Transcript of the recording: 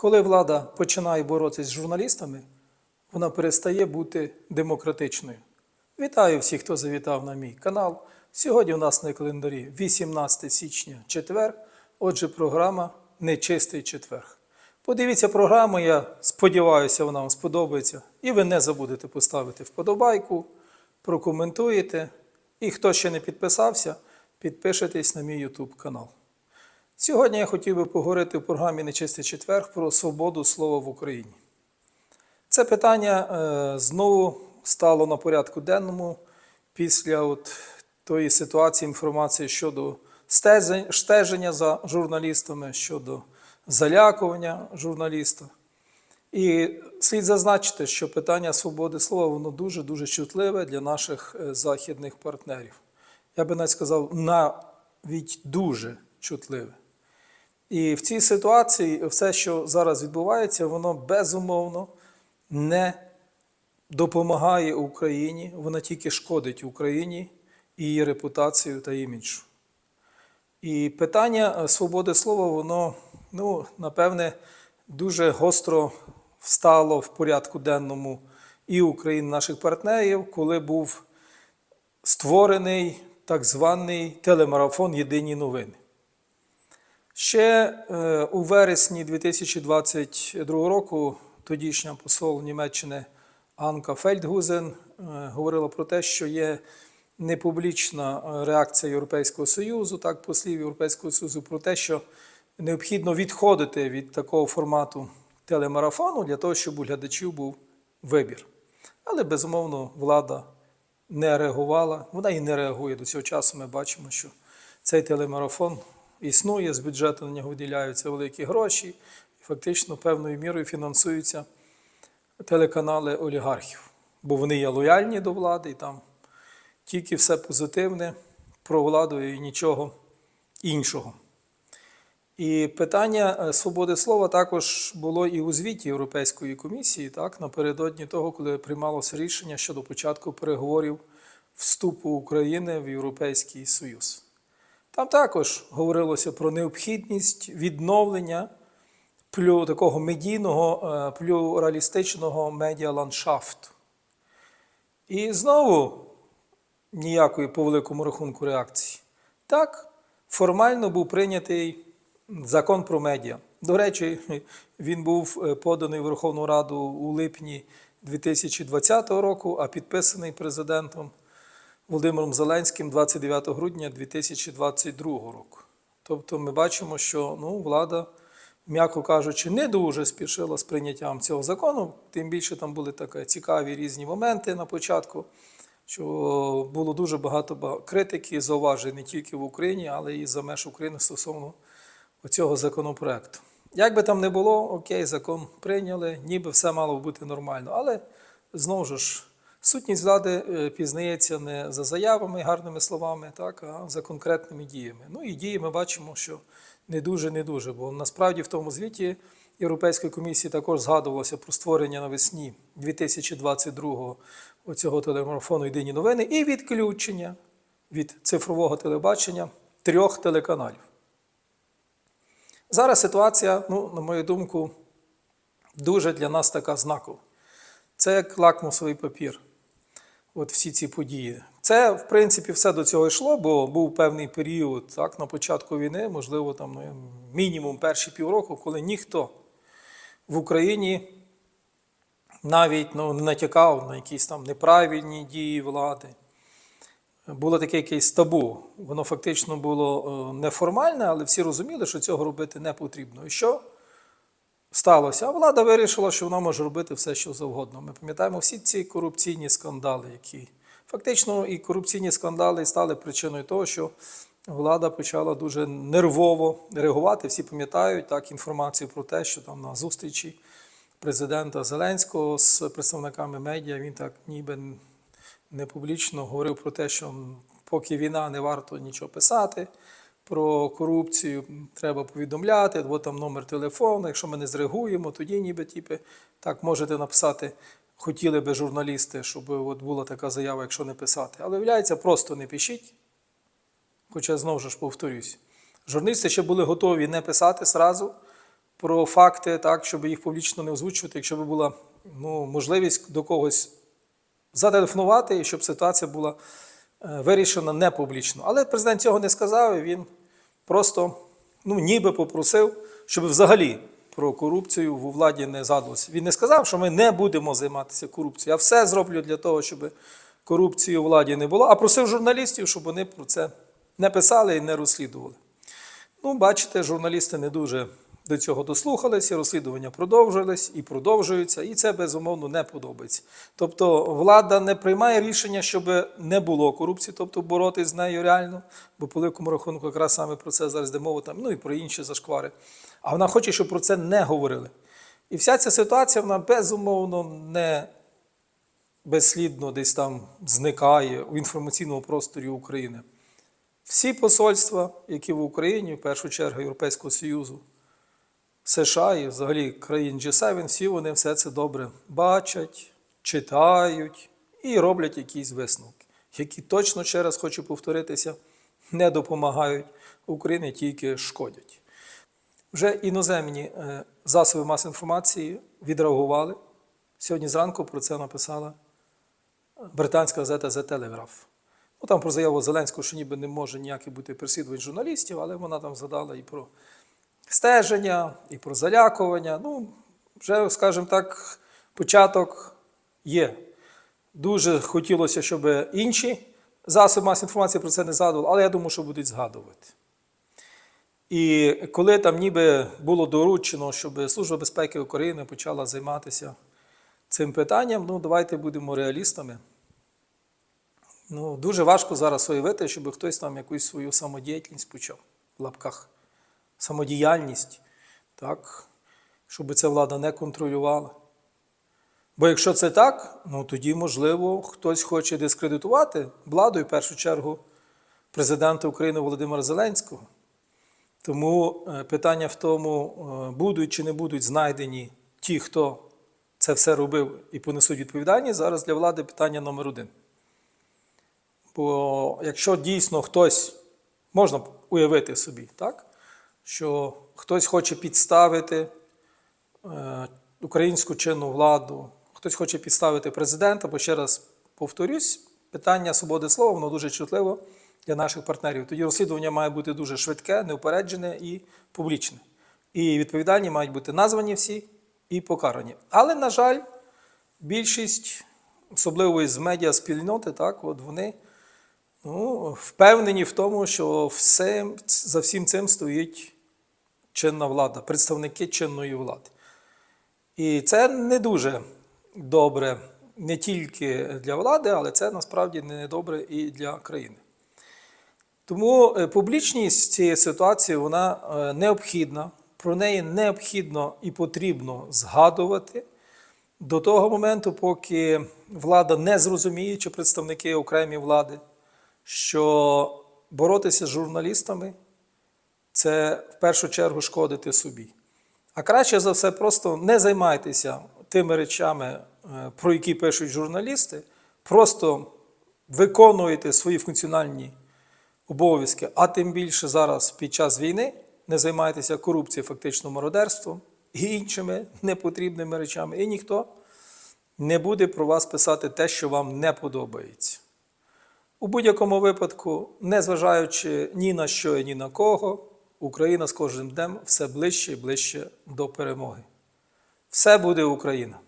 Коли влада починає боротися з журналістами, вона перестає бути демократичною. Вітаю всіх, хто завітав на мій канал. Сьогодні у нас на календарі 18 січня, четвер. Отже, програма Нечистий четверг. Подивіться програму, я сподіваюся, вона вам сподобається. І ви не забудете поставити вподобайку, прокоментуєте. І хто ще не підписався, підпишитесь на мій YouTube канал. Сьогодні я хотів би поговорити в програмі Нечистий четверг про свободу слова в Україні. Це питання е, знову стало на порядку денному після от тої ситуації інформації щодо стеження за журналістами, щодо залякування журналіста. І слід зазначити, що питання свободи слова воно дуже-дуже чутливе для наших е, західних партнерів. Я би навіть сказав, навіть дуже чутливе. І в цій ситуації все, що зараз відбувається, воно безумовно не допомагає Україні, воно тільки шкодить Україні і її репутацію та іміджу. І питання е, свободи слова, воно, ну, напевне, дуже гостро встало в порядку денному і України наших партнерів, коли був створений так званий телемарафон Єдині новини. Ще е, у вересні 2022 року тодішня посол Німеччини Анка Фельдгузен е, говорила про те, що є непублічна е, реакція Європейського Союзу, так послів Європейського Союзу, про те, що необхідно відходити від такого формату телемарафону для того, щоб у глядачів був вибір. Але безумовно влада не реагувала, вона і не реагує до цього часу. Ми бачимо, що цей телемарафон існує, з бюджету на нього виділяються великі гроші, і фактично певною мірою фінансуються телеканали олігархів, бо вони є лояльні до влади, і там тільки все позитивне про владу і нічого іншого. І питання е, свободи слова також було і у звіті Європейської комісії, так, напередодні того, коли приймалося рішення щодо початку переговорів вступу України в Європейський Союз. Там також говорилося про необхідність відновлення плю, такого медійного, е, плюралістичного медіаландшафту. І знову ніякої по великому рахунку реакції. Так, формально був прийнятий закон про медіа. До речі, він був е, поданий Верховну Раду у липні 2020 року, а підписаний президентом Володимиром Зеленським 29 грудня 2022 року. Тобто ми бачимо, що ну, влада, м'яко кажучи, не дуже спішила з прийняттям цього закону. Тим більше там були такі цікаві різні моменти на початку, що було дуже багато критики, зауважень не тільки в Україні, але і за меж України стосовно цього законопроекту. Як би там не було, окей, закон прийняли, ніби все мало бути нормально. Але знову ж, сутність влади е, пізнається не за заявами, гарними словами, так, а за конкретними діями. Ну і дії ми бачимо, що не дуже, не дуже. Бо насправді в тому звіті Європейської комісії також згадувалося про створення навесні 2022-го оцього телемарафону Єдині новини і відключення від цифрового телебачення трьох телеканалів. Зараз ситуація, ну, на мою думку, дуже для нас така знакова. Це як лакмусовий папір. От всі ці події. Це, в принципі, все до цього йшло, бо був певний період так, на початку війни, можливо, там, ну, мінімум перші півроку, коли ніхто в Україні навіть ну, не натякав на якісь там неправильні дії влади. Було таке якесь табу. Воно фактично було е, неформальне, але всі розуміли, що цього робити не потрібно. І що сталося? А влада вирішила, що вона може робити все, що завгодно. Ми пам'ятаємо всі ці корупційні скандали, які фактично і корупційні скандали стали причиною того, що влада почала дуже нервово реагувати. Всі пам'ятають так інформацію про те, що там на зустрічі президента Зеленського з представниками медіа він так ніби не публічно говорив про те, що поки війна не варто нічого писати. Про корупцію треба повідомляти, от там номер телефону. Якщо ми не зреагуємо, тоді ніби типи, так можете написати, хотіли би журналісти, щоб от була така заява, якщо не писати. Але виявляється, просто не пишіть. Хоча знову ж повторюсь, журналісти ще були готові не писати зразу, про факти, так, щоб їх публічно не озвучувати, якщо б була ну, можливість до когось зателефонувати, і щоб ситуація була е, вирішена не публічно. Але президент цього не сказав, і він просто ну, ніби попросив, щоб взагалі про корупцію в владі не згадувалося. Він не сказав, що ми не будемо займатися корупцією. Я все зроблю для того, щоб корупції у владі не було, а просив журналістів, щоб вони про це не писали і не розслідували. Ну, бачите, журналісти не дуже до цього дослухалися, розслідування продовжились і продовжуються, і це безумовно не подобається. Тобто влада не приймає рішення, щоб не було корупції, тобто боротись з нею реально, бо по великому рахунку якраз саме про це зараз йде мова, там, ну і про інші зашквари. А вона хоче, щоб про це не говорили. І вся ця ситуація, вона безумовно не безслідно десь там зникає у інформаційному просторі України. Всі посольства, які в Україні, в першу чергу Європейського Союзу, США і взагалі країн G7, всі вони все це добре бачать, читають і роблять якісь висновки, які точно, ще раз хочу повторитися, не допомагають Україні, тільки шкодять. Вже іноземні е, засоби масової інформації відреагували. Сьогодні зранку про це написала британська газета The Telegraph. Ну, там про заяву Зеленського, що ніби не може ніяких бути переслідувань журналістів, але вона там згадала і про стеження, і про залякування. Ну, вже, скажімо так, початок є. Дуже хотілося, щоб інші засоби масової інформації про це не згадували, але я думаю, що будуть згадувати. І коли там ніби було доручено, щоб Служба безпеки України почала займатися цим питанням, ну давайте будемо реалістами. Ну, дуже важко зараз уявити, щоб хтось там якусь свою самодіяльність почав в лапках. Самодіяльність, так, щоб ця влада не контролювала. Бо якщо це так, ну тоді, можливо, хтось хоче дискредитувати владу, і в першу чергу президента України Володимира Зеленського. Тому е, питання в тому, е, будуть чи не будуть знайдені ті, хто це все робив і понесуть відповідальність, зараз для влади питання номер один. Бо якщо дійсно хтось, можна уявити собі, так, що хтось хоче підставити е, українську чинну владу, хтось хоче підставити президента, бо ще раз повторюсь, питання свободи слова воно дуже чутливо для наших партнерів. Тоді розслідування має бути дуже швидке, неупереджене і публічне. І відповідальні мають бути названі всі і покарані. Але, на жаль, більшість, особливо з медіаспільноти, так, от вони ну, впевнені в тому, що все, за всім цим стоїть чинна влада, представники чинної влади. І це не дуже добре не тільки для влади, але це насправді не добре і для країни. Тому е, публічність цієї ситуації вона е, необхідна, про неї необхідно і потрібно згадувати до того моменту, поки влада не зрозуміє, чи представники окремі влади, що боротися з журналістами це в першу чергу шкодити собі. А краще за все, просто не займайтеся тими речами, е, про які пишуть журналісти, просто виконуйте свої функціональні обов'язки, а тим більше зараз під час війни не займайтеся корупцією, фактично мародерством і іншими непотрібними речами. І ніхто не буде про вас писати те, що вам не подобається. У будь-якому випадку, незважаючи ні на що і ні на кого, Україна з кожним днем все ближче і ближче до перемоги. Все буде Україна!